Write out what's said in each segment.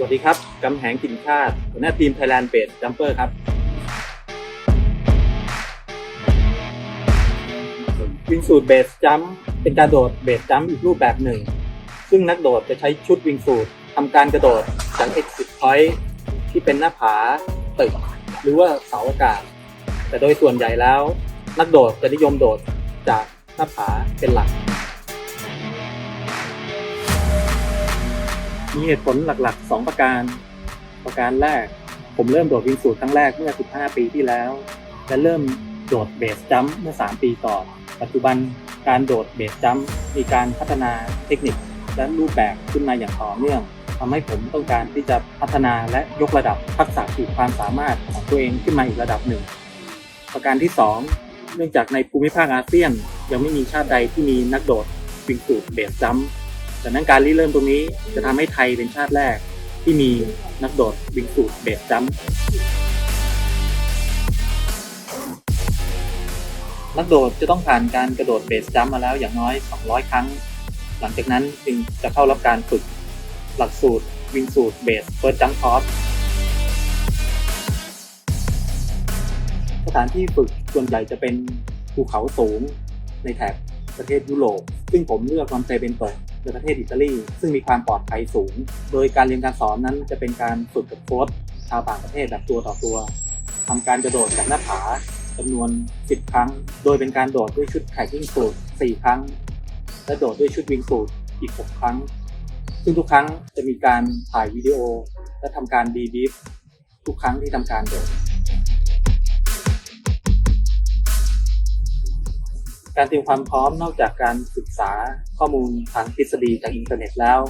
สวัสดีครับกำแหงกิ่งชาติหัวหน้าทีม Thailand b a s e Jumper ครับวิงสูตรเบสจัมเป็นการโดดเบสจัมอีกรูปแบบหนึ่ง ซึ่งนักโดดจะใช้ชุดวิงสูตรทำการกระโดดจาก exit point ที่เป็นหน้าผาตึก หรือว่าเสาอากาศ แต่โดยส่วนใหญ่แล้ว นักโดดจะนิยมโดดจากหน้าผาเป็นหลัก มีเหตุผลหลักๆ 2 ประการ ประการแรก ผมเริ่มโดดวิงสูตรครั้งแรกเมื่อ 15 ปีที่แล้ว และเริ่มโดดเบสจัมป์เมื่อ 3 ปีก่อน ปัจจุบันการโดดเบสจัมป์มีการพัฒนาเทคนิคและรูปแบบขึ้นมาอย่างต่อเนื่องทำให้ผมต้องการที่จะพัฒนาและยกระดับทักษะขีดความสามารถของตัวเองขึ้นมาอีกระดับหนึ่ง ประการที่ 2 เนื่องจากในภูมิภาคอาเซียน ยังไม่มีชาติใดที่มีนักโดดวิงสูตรเบสจัมป์ ดังนั้นการริเริ่มตรงนี้จะทำให้ไทยเป็นชาติแรกที่มีนักโดดวิงสูตรเบสจัมนักโดดจะต้องผ่านการกระโดดเบสจัมมาแล้วอย่างน้อย 200 ครั้ง หลังจากนั้นจึงจะเข้ารับการฝึกหลักสูตรวิงสูตรเบสเฟิร์สจัมป์คอร์สสถานที่ฝึกส่วนใหญ่จะเป็นภูเขาสูงในแถบประเทศยุโรป ซึ่งผมเลือกลอนเซเบนเปิดในประเทศอิตาลีซึ่งมีความปลอดภัยสูง โดยการเรียนการสอนนั้นจะเป็นการฝึกกับโค้ชชาวต่างประเทศแบบตัวต่อตัวทำการกระโดดจากหน้าผาจำนวน 10 ครั้ง โดยเป็นการโดดด้วยชุดไข่กิ้งสูตร4ครั้ง และโดดด้วยชุดวิงสูตรอีก 6 ครั้ง ซึ่งทุกครั้งจะมีการถ่ายวิดีโอ และทำการดีบีฟทุกครั้งที่ทำการโดด การเตรียมความพร้อมนอกจากการศึกษาข้อมูลทางทฤษฎีจากอินเทอร์เน็ตแล้ว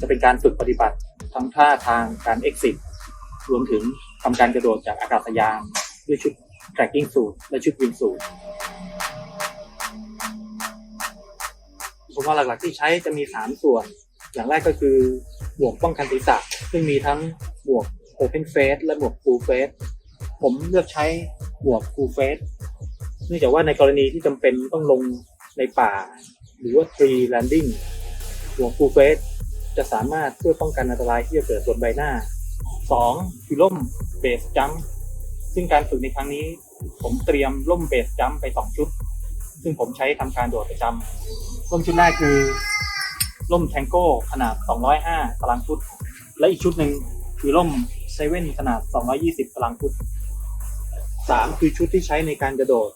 จะเป็นการฝึกปฏิบัติทั้งท่าทางการ exit รวมถึงทำการกระโดดจากอากาศยานด้วยชุด tracking suit และชุด wing suit อุปกรณ์หลักๆที่ใช้จะมี 3 ส่วน อย่างแรกก็คือหมวกป้องกันศีรษะ ซึ่งมีทั้งหมวก open face และหมวก full face ผมเลือกใช้หมวก full face นื่องจากว่าในกรณีที่จำเป็นต้องลงในป่า หรือว่า tree landing หัว full face จะสามารถช่วยป้องกันอันตรายที่จะเกิดบนใบหน้า 2. คือร่ม base jump ซึ่งการฝึกในครั้งนี้ ผมเตรียมร่ม base jump ไป 2 ชุด ซึ่งผมใช้ทำการโดดประจำร่มชุดแรกคือร่ม Tango ขนาด 205ตารางฟุต และอีกชุดหนึ่งคือร่ม Seven ขนาด 220ตารางฟุตสามคือชุดที่ใช้ในการกระโดด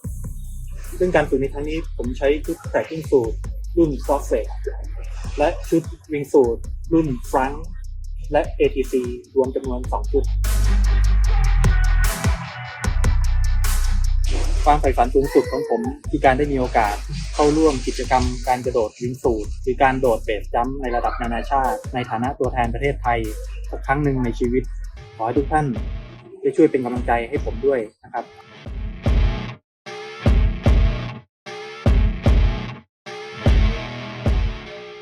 ซึ่งการฝึกในครั้งนี้ผมใช้ชุด tracking suit รุ่น f o x e และชุด wing suit รุ่น Frank และ ATC รวมจำนวน 2 ชุด ความใฝ่ฝันสูงสุดของผมคือการได้มีโอกาสเข้าร่วมกิจกรรมการกระโดดวิงสูตรหรือการโดดเบสจัมในระดับนานาชาติ ในฐานะตัวแทนประเทศไทยสักครั้งหนึ่งในชีวิต ขอให้ทุกท่านได้ช่วยเป็นกำลังใจให้ผมด้วยนะครับ